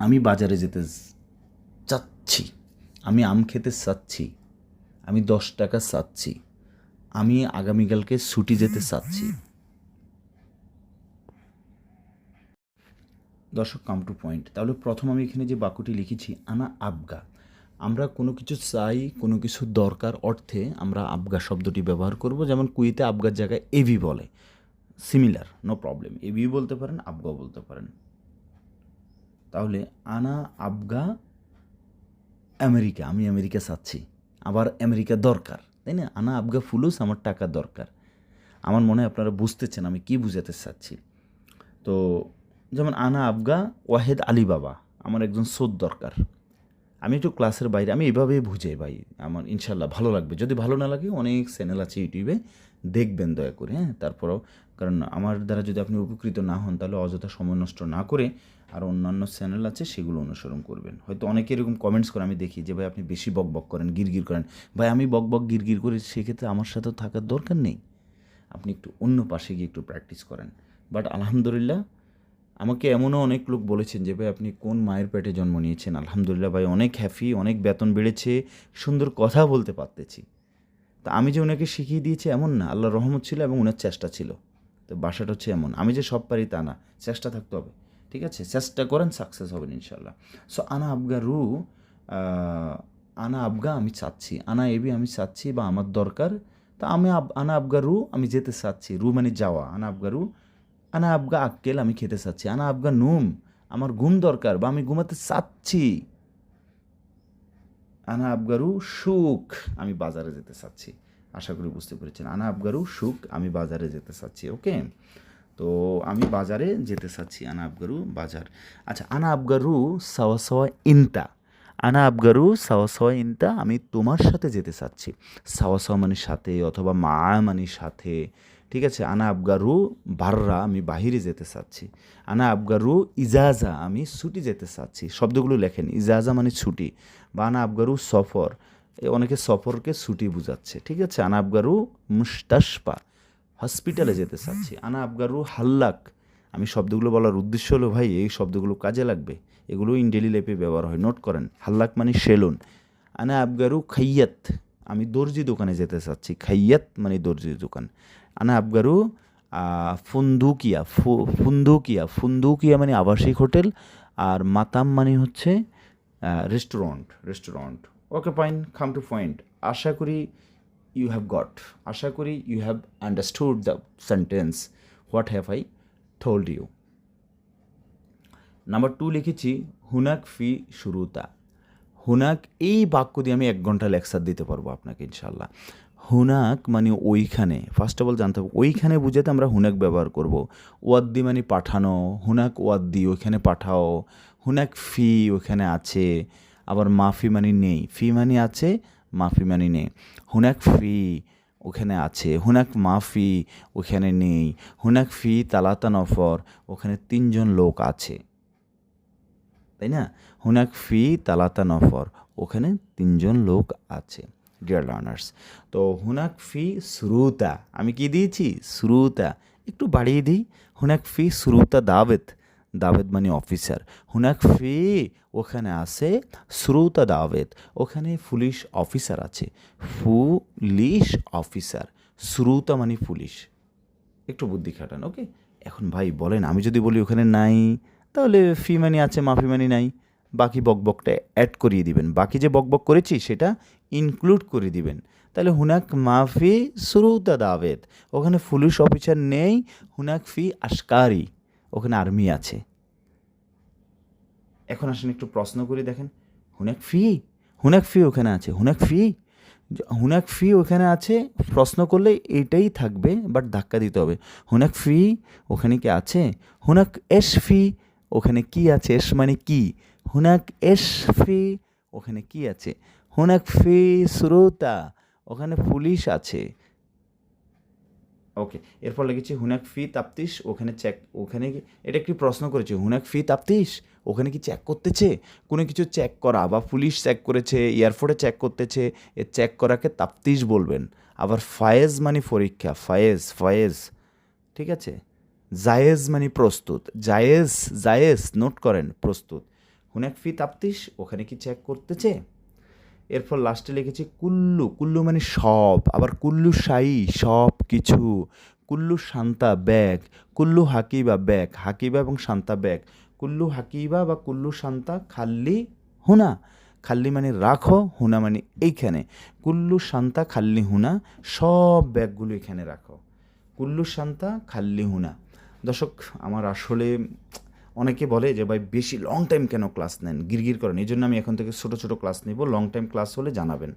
আমি বাজারে যেতে চাচ্ছি। আমি আম খেতে চাচ্ছি। আমি দশ টাকা চাচ্ছি। আমি আগামীকালকে ছুটি যেতে চাচ্ছি। দর্শক কাম টু পয়েন্ট তাহলে প্রথম আমি এখানে যে বাক্যটি লিখেছি, আনা আবগা। আমরা কোনো কিছু চাই, কোনো কিছু দরকার অর্থে আমরা আবগা শব্দটি ব্যবহার করব, যেমন কুইতে আবগার জায়গায় এভি বলে। সিমিলার নো প্রবলেম এভি বলতে পারেন আবগা বলতে পারেন। তাহলে আনা, আবগা, আমেরিকা, আমি আমেরিকা চাচ্ছি। আবার আমেরিকা দরকার, তাই না? আনা, আবগা, ফুলুস আমার টাকা দরকার। আমার মনে হয় আপনারা বুঝতেছেন আমি কি বুঝাতে চাচ্ছি। তো যেমন আনা, আবগা, ওয়াহেদ আলী বাবা আমার একজন সোদ দরকার। আমি একটু ক্লাসের বাইরে, আমি এভাবেই বুঝাই ভাই, আমার ইনশাল্লাহ ভালো লাগবে। যদি ভালো না লাগে অনেক চ্যানেল আছে ইউটিউবে, দেখবেন দয়া করে হ্যাঁ? তারপরেও, কারণ আমার দ্বারা যদি আপনি উপকৃত না হন, তাহলে অযথা সময় নষ্ট না করে আর অন্যান্য চ্যানেল আছে, সেগুলো অনুসরণ করবেন। হয়তো অনেকে এরকম কমেন্টস করে, আমি দেখি যে, ভাই, আপনি বেশি বক বক করেন গিরগির করেন। ভাই, আমি বক বক গিরগির করি, সেক্ষেত্রে আমার সাথেও থাকার দরকার নেই। আপনি একটু অন্য পাশে গিয়ে একটু প্র্যাকটিস করেন। বাট আলহামদুলিল্লাহ, আমাকে এমনও অনেক লোক বলেছেন যে, ভাই, আপনি কোন মায়ের পেটে জন্ম নিয়েছেন? আলহামদুলিল্লাহ, ভাই, অনেক হ্যাপি অনেক বেতন বেড়েছে, সুন্দর কথা বলতে পারতেছি। তা আমি যে ওনাকে শিখিয়ে দিয়েছি এমন না আল্লাহ রহমত ছিল এবং ওনার চেষ্টা ছিল। তো বাসাটা হচ্ছে এমন, আমি যে সব পারি তা না, চেষ্টা থাকতে হবে। ঠিক আছে? চেষ্টা করেন সাকসেস হবেন ইনশাল্লাহ। সো আনা আবগা রু আনা আবগা আমি চাচ্ছি। আনা এবি আমি চাচ্ছি বা আমার দরকার, তা আমি আনা আবগা রু আমি যেতে চাচ্ছি। রু মানে যাওয়া, আনা আবগা রু, আনা আবগা আক্কেল আমি খেতে চাচ্ছি। আনা আবগা নুম, আমার ঘুম দরকার বা আমি ঘুমাতে চাচ্ছি। আনা আবগারু সুখ আমি বাজারে যেতে চাচ্ছি। আশা করি বুঝতে পেরেছেন। আনা আবগারু সুখ আমি বাজারে যেতে চাচ্ছি, ওকে? তো আমি বাজারে যেতে চাচ্ছি আনা আবগারু বাজার। আচ্ছা আনা আবগারু সাওয়া সাওয়া ইনতা। আনা আবগারু সাওয়া সাওয়া ইনতা, আমি তোমার সাথে যেতে চাচ্ছি। সাওয়া সাওয়া মানে সাথে অথবা মা মানে সাথে। ঠিক আছে, আনা আবগারু বাররা আমি বাহিরে যেতে চাচ্ছি। আনা আবগারু ইজাজা আমি ছুটি যেতে চাচ্ছি। শব্দগুলো লেখেন, ইজাজা মানে ছুটি বা আনা আবগারু সফর। অনেকে সফরকে ছুটি বুঝাচ্ছে। ঠিক আছে, আনা আবগারু মুস্তাসপা হসপিটালে যেতে চাচ্ছি। আনা আবগারু হাল্লাক। আমি শব্দগুলো বলার উদ্দেশ্য হলো, ভাই, এই শব্দগুলো কাজে লাগবে? এগুলো ইন ডেলি লাইফে ব্যবহার হয়। নোট করেন, হাল্লাক মানে সেলুন। আনা আবগারু খাইয়াত। আমি দর্জি দোকানে যেতে চাচ্ছি। খাইয়াত মানে দর্জি দোকান। আনা আবগারু ফুন্দুকিয়া। ফুন্দুকিয়া। ফুন্দুকিয়া মানে আবাসিক হোটেল। আর মাতাম মানে হচ্ছে restaurant restaurant okay fine come to point আশা করি ইউ হ্যাভ গট আশা করি you have understood the sentence what have I told you number two লিখেছি, হুনাক ফি শুরুতা। হুনাক, এই বাক্য দিয়ে আমি এক ঘণ্টা লেকচার দিতে পারব আপনাকে ইনশাল্লাহ হুনাক মানে ওইখানে। ফার্স্ট অফ অল জানতে হবে, ওইখানে বুঝাতে আমরা হুনাক ব্যবহার করব। ওয়াদ্দি মানে পাঠানো, হুনাক ওয়াদ্দি, ওইখানে পাঠাও। হুনাক ফি ওইখানে আছে, আবার মাফি মানে নেই। ফি মানে আছে মাফি মানে নেই। হুনাক ফি ওখানে আছে, হুনাক মাফি ওখানে নেই, হুনাক ফি তালাতা নফর ওখানে তিনজন লোক আছে। তাই না? হুনাক ফি তালাতা নফর ওখানে তিনজন লোক আছে ডিয়ার লার্নার্স তো হুনাক ফি শ্রুতা আমি কি দিয়েছি? শ্রুতা একটু বাড়িয়ে দিই। হুনাক ফি শ্রুতা দাবেদ দাবেদ মানে অফিসার। হুনাক ফি, ওখানে আছে শ্রুতা দাবেদ, ওখানে পুলিশ অফিসার আছে। পুলিশ অফিসার, শ্রুতা মানে পুলিশ। একটু বুদ্ধি খাটান, ওকে? এখন ভাই বলেন, আমি যদি বলি ওখানে নাই, তাহলে ফি মানি আছে, মাফি মানি নাই। বাকি বকবকটা অ্যাড করিয়ে দিবেন। বাকি যে বকবক করেছি, সেটা ইনক্লুড করে দিবেন। তাহলে হুনাক মাফি সুরুতা দাবেদ। ওখানে পুলিশ অফিসার নেই, হুনাক ফি আশকারি। ওখানে আর্মি আছে। এখন আসেন একটু প্রশ্ন করে, দেখেন, হুনাক ফি? হুনাক ফি ওখানে আছে, হুনাক ফি? হুনাক ফি ওখানে আছে, প্রশ্ন করলে এটাই থাকবে বাট ধাক্কা দিতে হবে। হুনাক ফি ওখানে কি আছে? হুনাক এস ফি ওখানে কি আছে? এস মানে কি? হুনাক এস ফি ওখানে কি আছে? হুনাক ফি শ্রোতা ওখানে পুলিশ আছে। ওকে এরপর লিখেছি, হুনাক ফি তাপ্তিস ওখানে চেক ওখানে এটা একটি প্রশ্ন করেছে, হুনাক ফি তাপ্তিস ওখানে কি চেক করতেছে? কোনো কিছু চেক করা বা পুলিশ চেক করেছে এয়ারপোর্টে চেক করতেছে, এ চেক করাকে তাপ্তিস বলবেন। আবার ফায়েজ মানে পরীক্ষা, ফায়েজ ফায়েজ, ঠিক আছে? জায়েজ মানে প্রস্তুত, জায়েজ জায়েজ, নোট করেন, প্রস্তুত। হুনাক ফি তাপ্তিস ওখানে কি চেক করতেছে? এরপর লাস্টে লিখেছি কুল্লু কুল্লু মানে সব, আবার কুল্লু সাই, সব কিছু। কুল্লু শান্তা, ব্যাগ। কুল্লু হাকিবা, ব্যাগ। হাকিবা এবং শান্তা, ব্যাগ। কুল্লু হাকিবা বা কুল্লু শান্তা, খাল্লি, হুনা। খাল্লি মানে রাখো, হুনা মানে এইখানে। কুল্লু শান্তা, খাল্লি, হুনা, সব ব্যাগগুলো এখানে রাখো। কুল্লু শান্তা, খাল্লি, হুনা। দর্শক, আমার আসলে অনেকে বলে যে, ভাই, বেশি লং টাইম কেন ক্লাস নেন? গিরগির করেন। এই জন্য আমি এখন থেকে ছোটো ছোটো ক্লাস নিব। লং টাইম ক্লাস হলে জানাবেন।